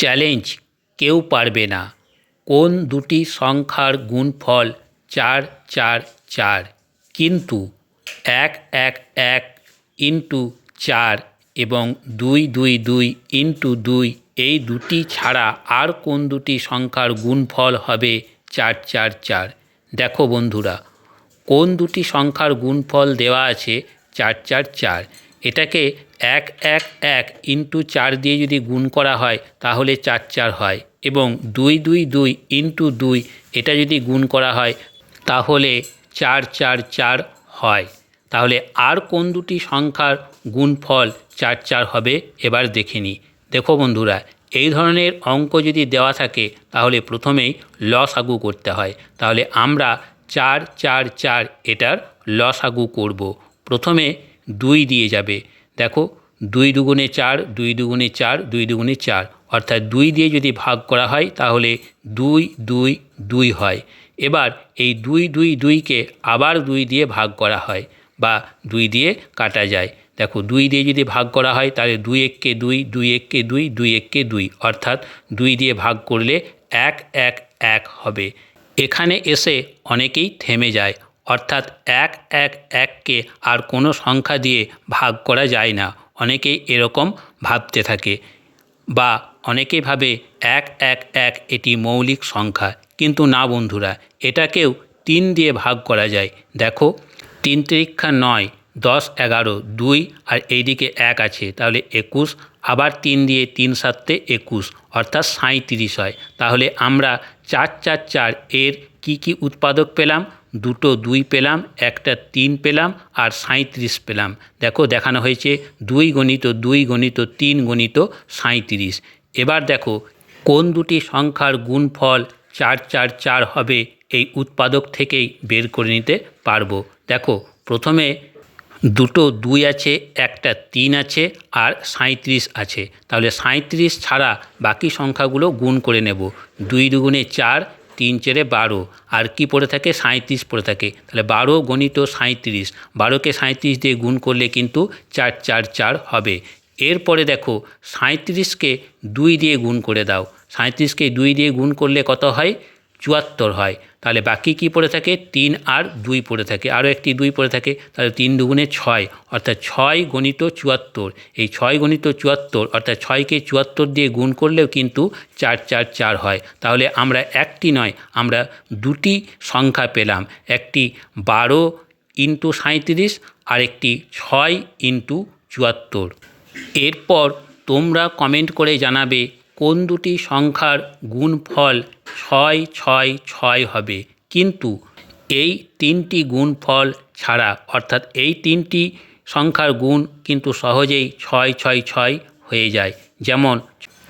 Challenge কেউ পারবে না। কোন দুটি সংখ্যার গুণফল চার চার চার? কিন্তু এক এক এক ইন্টু চার এবং দুই দুই দুই ইন্টু দুই, এই দুটি ছাড়া আর কোন দুটি সংখ্যার গুণফল হবে চার চার চার? দেখো বন্ধুরা, কোন দুটি সংখ্যার গুণফল দেওয়া আছে চার চার চার? এটাকে এক এক এক ইন্টু চার দিয়ে যদি গুণ করা হয়, তাহলে চার চার হয়। এবং দুই দুই দুই ইন্টু দুই, এটা যদি গুণ করা হয়, তাহলে চার চার চার হয়। তাহলে আর কোন দুটি সংখ্যার গুণফল চার চার হবে, এবার দেখে নিই। দেখো বন্ধুরা, এই ধরনের অঙ্ক যদি দেওয়া থাকে, তাহলে প্রথমেই লসাগু করতে হয়। তাহলে আমরা চার চার চার এটার লসাগু করব। প্রথমে দুই দিয়ে যাবে। দেখো, দুই দুগুণে চার, দুই দুগুণে চার, দুই দুগুণে চার। অর্থাৎ দুই দিয়ে যদি ভাগ করা হয়, তাহলে দুই দুই দুই হয়। এবার এই দুই দুই, দুইকে আবার দুই দিয়ে ভাগ করা হয় বা দুই দিয়ে কাটা যায়। দেখো, দুই দিয়ে যদি ভাগ করা হয়, তাহলে দুই এককে দুই দুই এককে দুই দুই এককে দুই। অর্থাৎ দুই দিয়ে ভাগ করলে এক এক এক হবে। এখানে এসে অনেকেই থেমে যায়। অর্থাৎ এক এক এককে আর কোনো সংখ্যা দিয়ে ভাগ করা যায় না। অনেকেই এরকম ভাবতে থাকে বা অনেকে ভাবে এক এক এক এটি মৌলিক সংখ্যা। কিন্তু না বন্ধুরা, এটাকেও তিন দিয়ে ভাগ করা যায়। দেখো, তিন তিরিক্ষা নয়, দশ এগারো, দুই আর এইদিকে এক আছে, তাহলে একুশ, আবার তিন দিয়ে তিন সাতে একুশ, অর্থাৎ সাঁইত্রিশ হয়। তাহলে আমরা চার চার চার এর কি কি উৎপাদক পেলাম? দুটো দুই পেলাম, একটা তিন পেলাম আর সাঁইত্রিশ পেলাম। দেখো দেখানো হয়েছে দুই গণিত দুই গণিত, তিন গণিত, সাঁইত্রিশ। এবার দেখো কোন দুটি সংখ্যার গুণফল চার চার চার হবে এই উৎপাদক থেকেই বের করে নিতে পারব। দেখো প্রথমে দুটো দুই আছে, একটা তিন আছে আর সাঁইত্রিশ আছে। তাহলে সাঁইত্রিশ ছাড়া বাকি সংখ্যাগুলো গুণ করে নেব। দুই দুগুণে চার তিন চেরে বারো। আর কি পড়ে থাকে? সাঁইত্রিশ পড়ে থাকে। তাহলে বারো গণিত সাঁইত্রিশ। বারোকে সাঁইত্রিশ দিয়ে গুণ করলে কিন্তু চার চার চার হবে। এরপরে দেখো, সাঁইত্রিশকে দুই দিয়ে গুণ করে দাও। সাঁইত্রিশকে দুই দিয়ে গুণ করলে কত হয়? চুয়াত্তর হয়। তাহলে বাকি কি পড়ে থাকে? তিন আর দুই পড়ে থাকে। আরও একটি দুই পড়ে থাকে, তাহলে তিন দুগুণে ছয়, অর্থাৎ ছয় গণিত চুয়াত্তর। এই ছয় গণিত চুয়াত্তর, অর্থাৎ ছয়কে চুয়াত্তর দিয়ে গুণ করলেও কিন্তু চার চার চার হয়। তাহলে আমরা একটি নয়, আমরা দুটি সংখ্যা পেলাম। একটি বারো ইন্টু সাঁইত্রিশ আর একটি ছয় ইন্টু চুয়াত্তর। এরপর তোমরা কমেন্ট করে জানাবে কোন দুটি সংখ্যার গুণফল ছয় ছয় ছয় হবে? কিন্তু এই তিনটি গুণফল ছাড়া, অর্থাৎ এই তিনটি সংখ্যার গুণ কিন্তু সহজেই ছয় ছয় ছয় হয়ে যায়। যেমন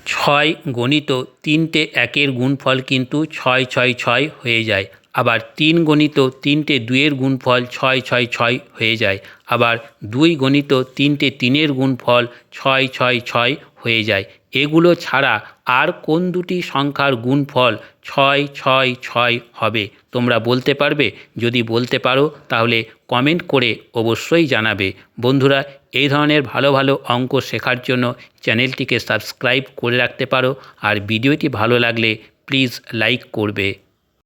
ছয় গণিত তিনটে একের গুণফল কিন্তু ছয় ছয় ছয় হয়ে যায়। আবার তিন গণিত তিনটে দুইয়ের গুণফল ছয় ছয় ছয় হয়ে যায়। আবার দুই গণিত তিনটে তিনের গুণফল ছয় ছয় ছয় হয়ে যায়। এগুলো ছাড়া আর কোন দুটি সংখ্যার গুণফল ছয় ছয় ছয় হবে? তোমরা বলতে পারবে? যদি বলতে পারো, তাহলে কমেন্ট করে অবশ্যই জানাবে। বন্ধুরা, এই ধরনের ভালো ভালো অঙ্ক শেখার জন্য চ্যানেলটিকে সাবস্ক্রাইব করে রাখতে পারো আর ভিডিওটি ভালো লাগলে প্লিজ লাইক করবে।